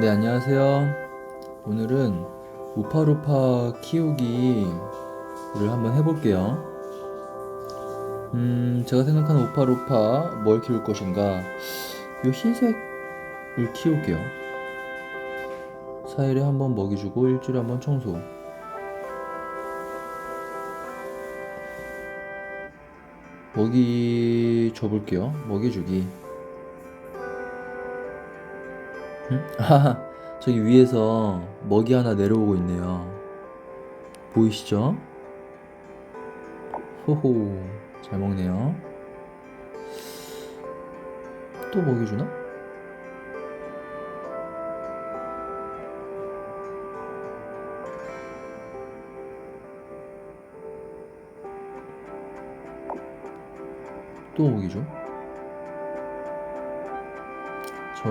네, 안녕하세요. 오늘은 우파루파 키우기를 한번 해볼게요. 음, 제가 생각하는 우파루파 뭘 키울 것인가? 이 흰색을 키울게요. 4일에 한 번 먹이 주고 일주일에 한 번 청소. 먹이 줘볼게요. 먹이 주기. 응? 아, 저기 위에서 먹이 하나 내려오고 있네요. 보이시죠? 호호, 잘 먹네요. 또 먹이 주나? 또 먹이 줘? 저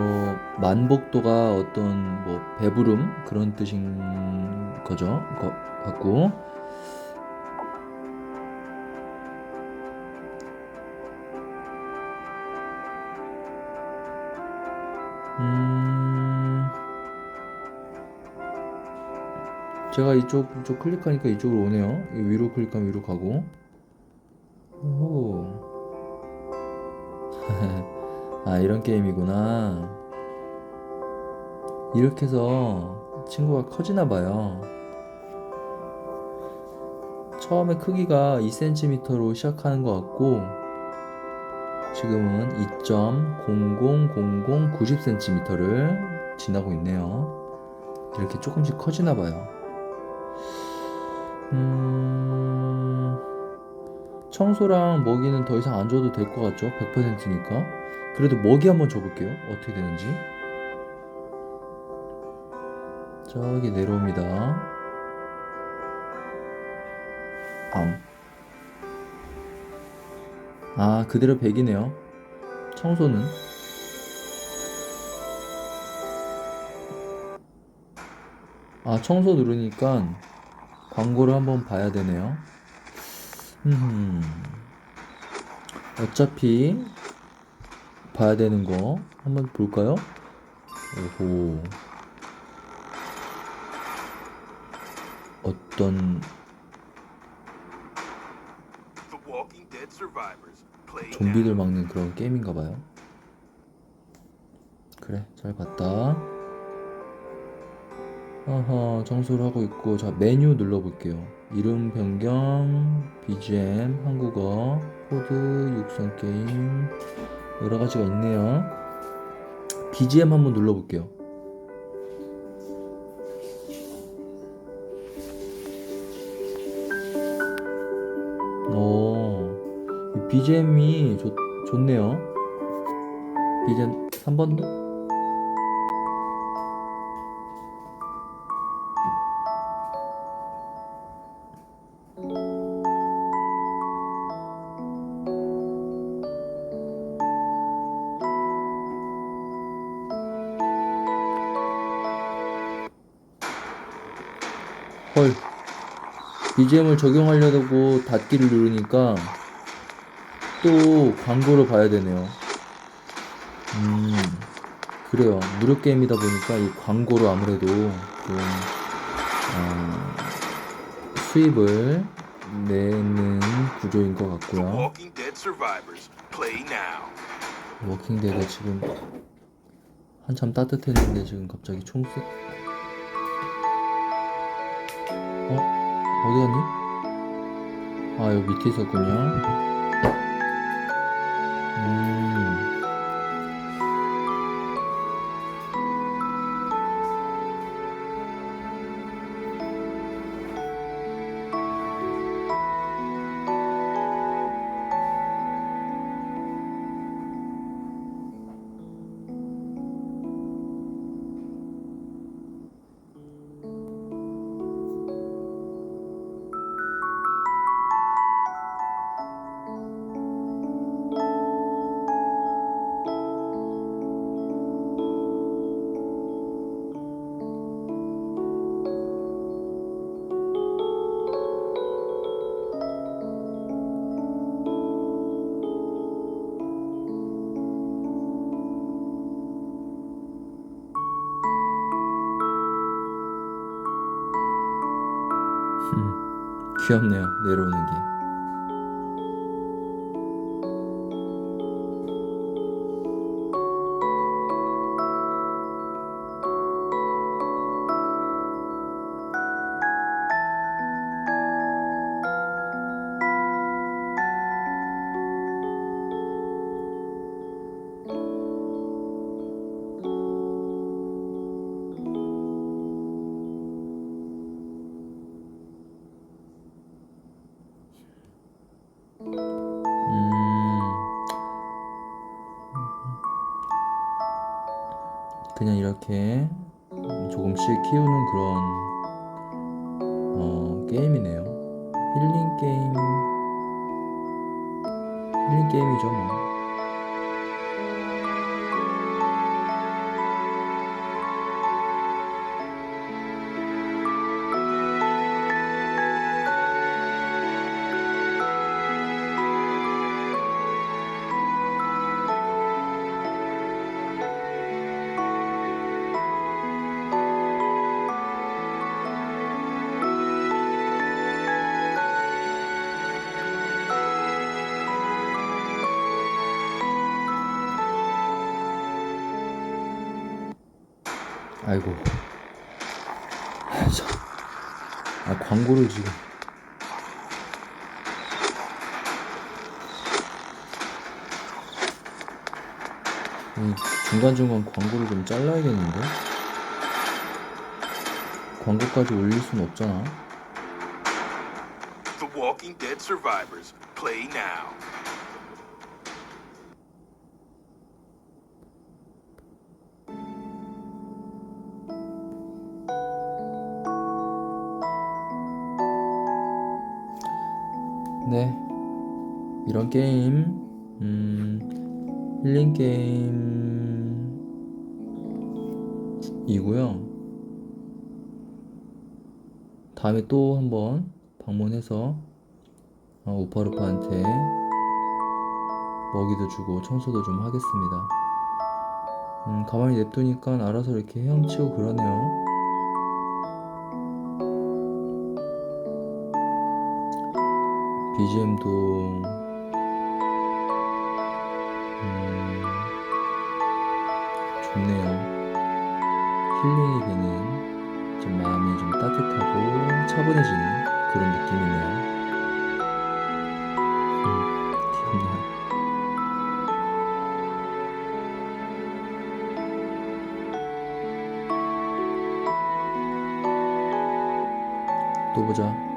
만복도가 어떤 뭐 배부름 그런 뜻인 거죠. 거 같고 음 제가 이쪽 이쪽 클릭하니까 이쪽으로 오네요. 이 위로 클릭하면 위로 가고 오. 아, 이런 게임이구나. 이렇게 해서 친구가 커지나 봐요. 처음에 크기가 2cm로 시작하는 것 같고, 지금은 2.000090cm를 지나고 있네요. 이렇게 조금씩 커지나 봐요. 음, 청소랑 먹이는 더 이상 안 줘도 될 것 같죠? 100%니까. 그래도 먹이 한번 줘볼게요. 어떻게 되는지. 저기 내려옵니다. 암. 아, 그대로 100이네요. 청소는. 아, 청소 누르니까 광고를 한번 봐야 되네요. 음. 어차피 봐야 되는 거 한번 볼까요? 오호. 어떤 좀비들 막는 그런 게임인가 봐요. 그래, 잘 봤다. 어허, 청소를 하고 있고, 자, 메뉴 눌러볼게요. 이름 변경, BGM, 한국어, 코드, 육성 게임, 여러 가지가 있네요. BGM 한번 눌러볼게요. 오, 이 BGM이 좋, 좋네요. BGM 3번도? 헐. BGM을 적용하려고 닫기를 누르니까 또 광고를 봐야 되네요. 음, 그래요. 무료 게임이다 보니까 이 광고로 아무래도 좀, 어, 수입을 내는 구조인 것 같고요. Walking Dead survivors play now. 워킹데드 지금 한참 따뜻했는데 지금 갑자기 총세 어? 어디 갔니? 아 여기 밑에 있었군요 음, 귀엽네요. 내려오는 게. 음, 그냥 이렇게 조금씩 키우는 그런 어, 게임이네요. 힐링 게임, 힐링 게임이죠 뭐. 아이고. 아, 참. 아 광고를 지금. 이 중간중간 광고를 좀 잘라야겠는데? 광고까지 올릴 순 없잖아. The Walking Dead survivors, play now. 네. 이런 게임, 음, 힐링 게임이고요. 다음에 또 한번 방문해서 어, 우파루파한테 먹이도 주고 청소도 좀 하겠습니다. 음, 가만히 냅두니까 알아서 이렇게 헤엄치고 그러네요. BGM도 음, 좋네요. 힐링이 되는 좀 마음이 좀 따뜻하고 차분해지는 그런 느낌이네요. 음. 또 보자.